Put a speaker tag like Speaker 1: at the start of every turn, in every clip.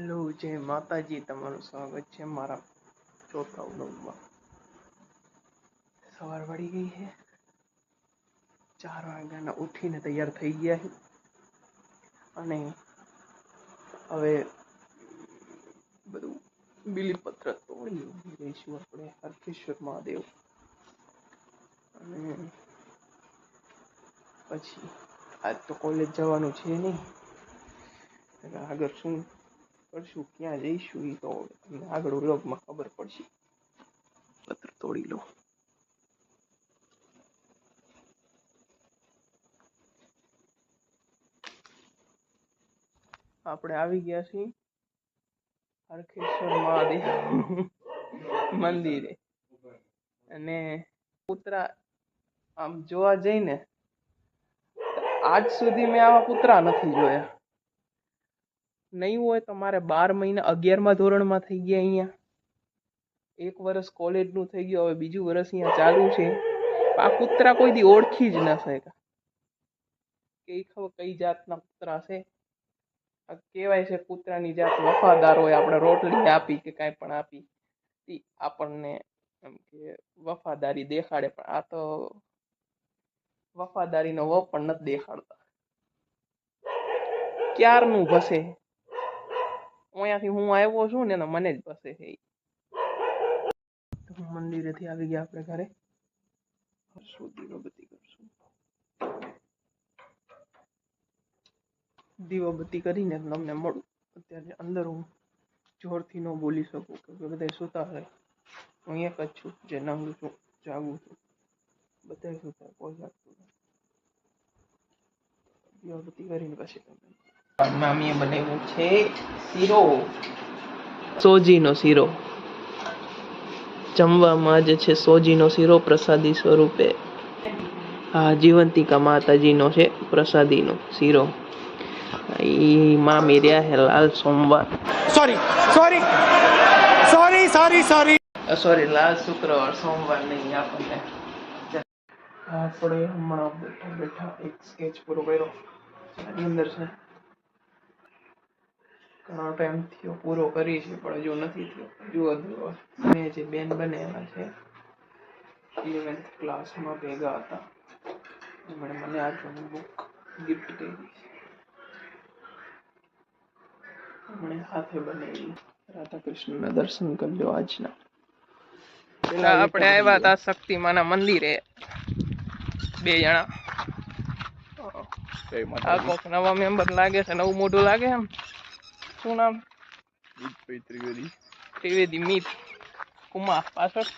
Speaker 1: Hello, જય માતાજી. તમારું સ્વાગત છે મારા ચોથા વ્લોગમાં. સવાર વળી ગઈ છે. ચાર વાગ્યાના ઉઠીને તૈયાર થઈ ગયા છે. અને હવે બધું બિલીપત્ર તોડી જઈશું આપણે, હરકેશ્વર મહાદેવ. અને પછી આજ તો કોલેજ જવાનું છે નહીં. આગળ શું કરશું, ક્યાં જઈશું એ તો તમને આગળ વ્લોગમાં ખબર પડશે. પત્ર તોડી લો આપણે આવી ગયા છીએ હરખેશ્વર મહાદેવ મંદિરે. અને કૂતરા આમ જોવા જઈને, આજ સુધી મેં આવા કૂતરા નથી જોયા. નહીં હોય તો મારે બાર મહિના અગિયારમા ધોરણમાં થઈ ગયા અહીંયા. એક વર્ષ કોલેજનું થઈ ગયું, હવે બીજું વર્ષ અહીંયા ચાલુ છે. આ કૂતરા કોઈ દી ઓળખી જ ન શકે કે ખબર કઈ જાતના કૂતરા છે? કહેવાય છે કૂતરાની જાત વફાદાર હોય, આપણે રોટલી આપી કે કાંઈ પણ આપી. એ આપણને એમ કે વફાદારી દેખાડે, પણ આ તો વફાદારીનો વ પણ નથી દેખાડતા. ક્યારનું ભસે અહીંયાથી હું આવ્યો છું ને તો મને જ ભસે છે ઈ. તો મંદિરેથી આવી ગયા આપણે ઘરે. હરશું દીવાબત્તી કરશું. દીવાબત્તી કરીને તમને મળું. અત્યારે અંદર હું જોરથી ન બોલી શકું કે બધા સૂતા હોય હું એક જ છું જે નંગ છું, જાગું છું. બધા સૂતા કોઈ જાગતું નથી દીવાબત્તી કરીને પછી તમને મામીએ બનાવ્યું છે. શીરો. સોજીનો શીરો. જમવામાં જે છે સોજીનો શીરો પ્રસાદી સ્વરૂપે. હા જીવંતિકા માતાજીનો છે પ્રસાદીનો શીરો. ઈ મામી રહ્યા હે લાલ સોમવાર.
Speaker 2: Sorry sorry sorry sorry sorry
Speaker 1: sorry લાલ શુક્રવાર સોમવાર નહીં આપણને આપણે હમણાં બેઠા બેઠા એક સ્કેચ પૂરો કર્યો. એની અંદર છે ઘણો ટાઈમ થયો પૂરો કરી છે પણ હજુ નથી થયો. હજુ અધૂરો મેં જે બેન બનેલા છે ઇલેવન્થ ક્લાસમાં ભેગા હતા. એમણે મને આ બુક ગિફ્ટ કરી છે. એમણે હાથે બનાવી. રાધા કૃષ્ણના દર્શન કરજો આજના. પેલા આપણે આવ્યા હતા શક્તિમાના મંદિરે. બે જણા. આ કોક નવા મેમ્બર લાગે છે નવું મોઢું લાગે એમ? શું નામ? ત્રિવેદી. મિત. કુમાર પાછળ?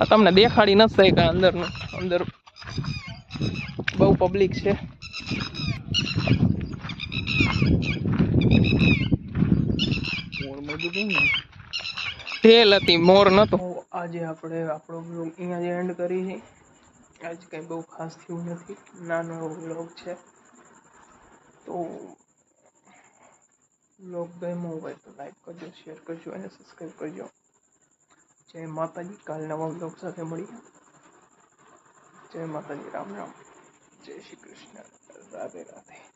Speaker 1: આ તમને દેખાડી નથી શક્યા અંદરનું. અંદર બહુ પબ્લિક છે. ઢેલ હતી મોર નતો. આજે આપણે આપણો બ્લોગ અહીંયા જ એન્ડ કરી છે આજ કંઈ બહુ ખાસ થયું નથી. નાનો એવો બ્લોગ છે. તો બ્લોગ ગમ્યો હોય તો લાઈક કરજો, શેર કરજો અને સબસ્ક્રાઈબ કરજો. જય માતાજી, કાલ નવા બ્લોગ સાથે મળીએ. જય માતાજી, રામ રામ. જય શ્રી કૃષ્ણ. રાધે રાધે.